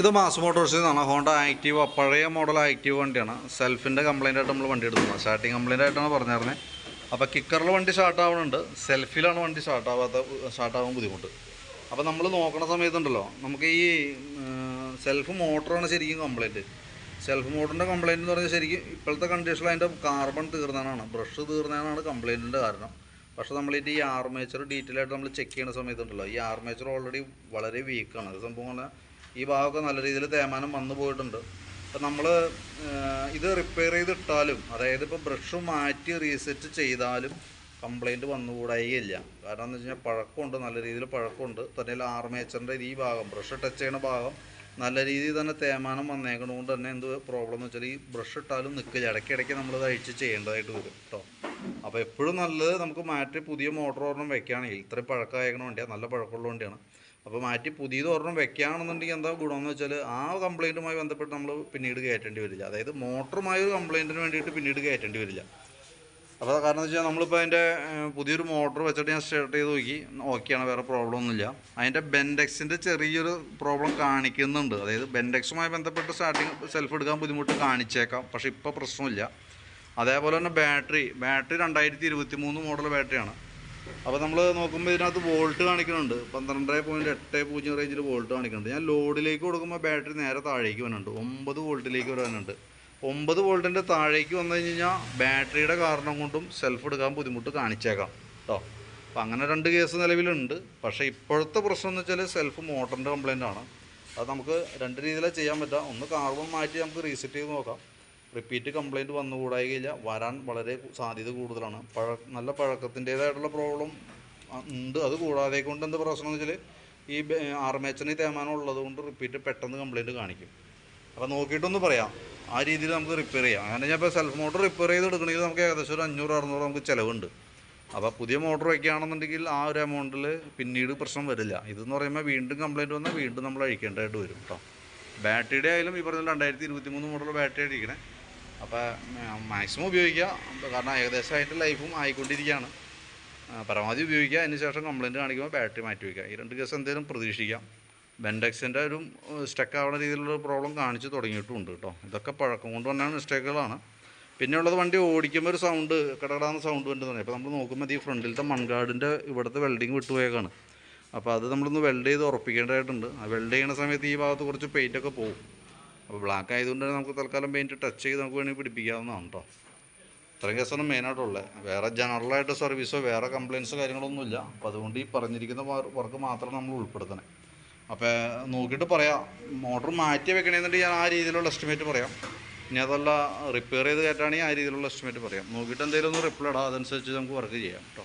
ഇത് മാസ് മോട്ടോഴ്സിൽ നിന്നാണ് ഹോണ്ട ആക്റ്റീവ് പഴയ മോഡൽ ആക്റ്റീവ് വണ്ടിയാണ്. സെൽഫിന്റെ കംപ്ലൈന്റ് ആയിട്ട് നമ്മൾ വണ്ടി എടുക്കുന്നത് സ്റ്റാർട്ടിങ് കംപ്ലൈന്റ് ആയിട്ടാണ് പറഞ്ഞിരുന്നത് അപ്പോൾ കിക്കറിൽ വണ്ടി സ്റ്റാർട്ട് ആവുന്നുണ്ട് സെൽഫിലാണ് വണ്ടി സ്റ്റാർട്ട് ആവാത്ത സ്റ്റാർട്ട് ആവാൻ ബുദ്ധിമുട്ട്. അപ്പോൾ നമ്മൾ നോക്കണ സമയത്തുണ്ടല്ലോ നമുക്ക് ഈ സെൽഫ് മോട്ടറാണ് ശരിക്കും കംപ്ലൈന്റ് സെൽഫ് മോട്ടറിന്റെ കംപ്ലൈന്റ് എന്ന് പറഞ്ഞാൽ ശരിക്കും ഇപ്പോഴത്തെ കണ്ടീഷനിൽ അതിന്റെ കാർബൺ തീർന്നതാണ്. ബ്രഷ് തീർന്നതാണ് കംപ്ലൈന്റിന്റെ കാരണം. പക്ഷേ നമ്മളിത് ഈ ആർമേച്ചർ ഡീറ്റെയിൽ ആയിട്ട് നമ്മൾ ചെക്ക് ചെയ്യുന്ന സമയത്തുണ്ടല്ലോ ഈ ആർമേച്ചർ ഓൾറെഡി വളരെ വീക്കാണ് അത് സംഭവം പറഞ്ഞാൽ ഈ ഭാഗമൊക്കെ നല്ല രീതിയിൽ തേമാനം വന്നു പോയിട്ടുണ്ട്. അപ്പം നമ്മൾ ഇത് റിപ്പയർ ചെയ്തിട്ടാലും അതായത് ഇപ്പോൾ ബ്രഷ് മാറ്റി റീസെറ്റ് ചെയ്താലും കംപ്ലൈന്റ് വന്നുകൂടായില്ല. കാരണം എന്ന് വെച്ചാൽ പഴക്കമുണ്ട് നല്ല രീതിയിൽ പഴക്കമുണ്ട്. തന്നെയല്ല ആർമേച്ചറിന്റെ ഈ ഭാഗം ബ്രഷ് ടച്ച് ചെയ്യുന്ന ഭാഗം നല്ല രീതിയിൽ തന്നെ തേമാനം വന്നേക്കണതുകൊണ്ട് തന്നെ എന്ത് പ്രോബ്ലം എന്ന് വെച്ചാൽ ഈ ബ്രഷ് ഇട്ടാലും നിൽക്കില്ല. ഇടയ്ക്കിടയ്ക്ക് നമ്മൾ അഴിച്ച് ചെയ്യേണ്ടതായിട്ട് വരും കേട്ടോ. അപ്പോൾ എപ്പോഴും നല്ലത് നമുക്ക് മാറ്റി പുതിയ മോട്ടോർ ഒരെണ്ണം വെക്കുകയാണെങ്കിൽ ഇത്രയും പഴക്കമായേക്കണ വണ്ടിയാണ് നല്ല പഴക്കമുള്ള വണ്ടിയാണ്. അപ്പോൾ മാറ്റി പുതിയത് ഒരെണ്ണം വെക്കുകയാണെന്നുണ്ടെങ്കിൽ എന്താ ഗുണമെന്ന് വെച്ചാൽ ആ കംപ്ലൈന്റുമായി ബന്ധപ്പെട്ട് നമ്മൾ പിന്നീട് കയറ്റേണ്ടി വരില്ല. അതായത് മോട്ടറുമായ ഒരു കംപ്ലൈന്റിന് വേണ്ടിയിട്ട് പിന്നീട് കയറ്റേണ്ടി വരില്ല. അപ്പോൾ കാരണം എന്ന് വെച്ചാൽ നമ്മളിപ്പോൾ അതിന്റെ പുതിയൊരു മോട്ടർ വെച്ചിട്ട് ഞാൻ സ്റ്റാർട്ട് ചെയ്ത് നോക്കി. ഓക്കെയാണ് വേറെ പ്രോബ്ലം ഒന്നുമില്ല. അതിന്റെ ബെൻഡെക്സിന്റെ ചെറിയൊരു പ്രോബ്ലം കാണിക്കുന്നുണ്ട്. അതായത് ബെൻഡെക്സുമായി ബന്ധപ്പെട്ട് സ്റ്റാർട്ടിങ് സെൽഫ് എടുക്കാൻ ബുദ്ധിമുട്ട് കാണിച്ചേക്കാം. പക്ഷേ ഇപ്പോൾ പ്രശ്നമില്ല. അതേപോലെ തന്നെ ബാറ്ററി. ബാറ്ററി രണ്ടായിരത്തി ഇരുപത്തി മൂന്ന് മോഡൽ ബാറ്ററിയാണ്. അപ്പോൾ നമ്മൾ നോക്കുമ്പോൾ ഇതിനകത്ത് വോൾട്ട് കാണിക്കുന്നുണ്ട്. പന്ത്രണ്ട് പോയിന്റ് എട്ട് പൂജ്യം റേഞ്ചിൽ വോൾട്ട് കാണിക്കുന്നുണ്ട്. ഞാൻ ലോഡിലേക്ക് കൊടുക്കുമ്പോൾ ബാറ്ററി നേരെ താഴേക്ക് വരുന്നുണ്ട് ഒമ്പത് വോൾട്ടിലേക്ക് വരാനുണ്ട്. ഒമ്പത് വോൾട്ടിന്റെ താഴേക്ക് വന്നു കഴിഞ്ഞ് കഴിഞ്ഞാൽ ബാറ്ററിയുടെ കാരണം കൊണ്ടും സെൽഫ് എടുക്കാൻ ബുദ്ധിമുട്ട് കാണിച്ചേക്കാം. കേട്ടോ അപ്പോൾ അങ്ങനെ രണ്ട് കേസ് നിലവിലുണ്ട്. പക്ഷേ ഇപ്പോഴത്തെ പ്രശ്നം എന്ന് വെച്ചാൽ സെൽഫ് മോട്ടറിന്റെ കംപ്ലൈന്റ് ആണ്. അത് നമുക്ക് രണ്ട് രീതിയിലാണ് ചെയ്യാൻ പറ്റുക ഒന്ന് കാർബൺ മാറ്റി നമുക്ക് റീസെറ്റ് ചെയ്ത് നോക്കാം. റിപ്പീറ്റ് കംപ്ലയിന്റ് വന്നുകൂടായികയില്ല. വരാൻ വളരെ സാധ്യത കൂടുതലാണ്. പഴ നല്ല പഴക്കത്തിന്റേതായിട്ടുള്ള പ്രോബ്ലം ഉണ്ട്. അത് കൂടാതെ കൊണ്ട് എന്ത് പ്രശ്നം എന്ന് വെച്ചാൽ ഈ ആർമേച്ചറിന് തേമാനം ഉള്ളത് കൊണ്ട് റിപ്പീറ്റ് പെട്ടെന്ന് കംപ്ലയിന്റ് കാണിക്കും. അപ്പോൾ നോക്കിയിട്ടൊന്ന് പറയാം. ആ രീതിയിൽ നമുക്ക് റിപ്പയർ ചെയ്യാം. അങ്ങനെ ഞാൻ ഇപ്പോൾ സെൽഫ് മോട്ടർ റിപ്പയർ ചെയ്ത് എടുക്കണമെങ്കിൽ നമുക്ക് ഏകദേശം ഒരു അഞ്ഞൂറ് അറുന്നൂറ് നമുക്ക് ചിലവുണ്ട്. അപ്പോൾ പുതിയ മോട്ടർ വയ്ക്കുകയാണെന്നുണ്ടെങ്കിൽ ആ ഒരു എമൗണ്ടിൽ പിന്നീട് പ്രശ്നം വരില്ല. ഇതെന്ന് പറയുമ്പോൾ വീണ്ടും കംപ്ലയിന്റ് വന്നാൽ വീണ്ടും നമ്മൾ അഴിക്കേണ്ടതായിട്ട് വരും കേട്ടോ ബാറ്ററിയുടെ ആയാലും ഈ പറഞ്ഞ രണ്ടായിരത്തി ഇരുപത്തി മൂന്ന് മോഡൽ ബാറ്ററി അടിക്കണേ അപ്പോൾ മാക്സിമം ഉപയോഗിക്കുക കാരണം ഏകദേശമായിട്ട് ലൈഫും ആയിക്കൊണ്ടിരിക്കുകയാണ് പരമാവധി ഉപയോഗിക്കുക അതിന് ശേഷം കംപ്ലൈന്റ് കാണിക്കുമ്പോൾ ബാറ്ററി മാറ്റി വയ്ക്കുക ഈ രണ്ട് കേസ് എന്തെങ്കിലും പ്രതീക്ഷിക്കാം. ബെൻഡെക്സിന്റെ ഒരു സ്റ്റക്ക് ആവുന്ന രീതിയിലുള്ള പ്രോബ്ലം കാണിച്ച് തുടങ്ങിയിട്ടുണ്ട് കേട്ടോ ഇതൊക്കെ പഴക്കം കൊണ്ട് തന്നെയാണ് മിസ്റ്റേക്കുകളാണ് പിന്നെ ഉള്ളത് വണ്ടി ഓടിക്കുമ്പോൾ ഒരു സൗണ്ട് കടകടാന്ന് സൗണ്ട് വരുന്നത് അപ്പോൾ നമ്മൾ നോക്കുമ്പോൾ ഈ ഫ്രണ്ടിലത്തെ മൺകാടിന്റെ ഇവിടുത്തെ വെൽഡിങ് വിട്ടുപോയേക്കാണ്. അപ്പോൾ അത് നമ്മളൊന്ന് വെൽഡ് ചെയ്ത് ഉറപ്പിക്കേണ്ടതായിട്ടുണ്ട്. ആ വെൽഡ് ചെയ്യുന്ന സമയത്ത് ഈ ഭാഗത്ത് കുറച്ച് പെയിന്റൊക്കെ പോകും അപ്പോൾ ബ്ലാക്ക് ആയതുകൊണ്ട് നമുക്ക് തൽക്കാലം പെയിന്റ് ടച്ച് ചെയ്ത് നമുക്ക് വേണമെങ്കിൽ പിടിപ്പിക്കാവുന്നതാണ് കേട്ടോ ഇത്രയും കേസാണ് മെയിനായിട്ടുള്ളത് വേറെ ജനറലായിട്ട് സർവീസോ വേറെ കംപ്ലയിൻസോ കാര്യങ്ങളൊന്നുമില്ല അപ്പോൾ അതുകൊണ്ട് ഈ പറഞ്ഞിരിക്കുന്ന വർക്ക് മാത്രം നമ്മൾ ഉൾപ്പെടുത്തണേ. അപ്പോൾ നോക്കിയിട്ട് പറയാം. മോട്ടർ മാറ്റി വെക്കണമെന്നുണ്ടെങ്കിൽ ഞാൻ ആ രീതിയിലുള്ള എസ്റ്റിമേറ്റ് പറയാം. ഇനി അതല്ല റിപ്പയർ ചെയ്ത് കയറ്റാണെങ്കിൽ ആ രീതിയിലുള്ള എസ്റ്റിമേറ്റ് പറയാം. നോക്കിയിട്ട് എന്തെങ്കിലും ഒന്ന് റിപ്ലൈ ഇടാം. അതനുസരിച്ച് നമുക്ക് വർക്ക് ചെയ്യാം കേട്ടോ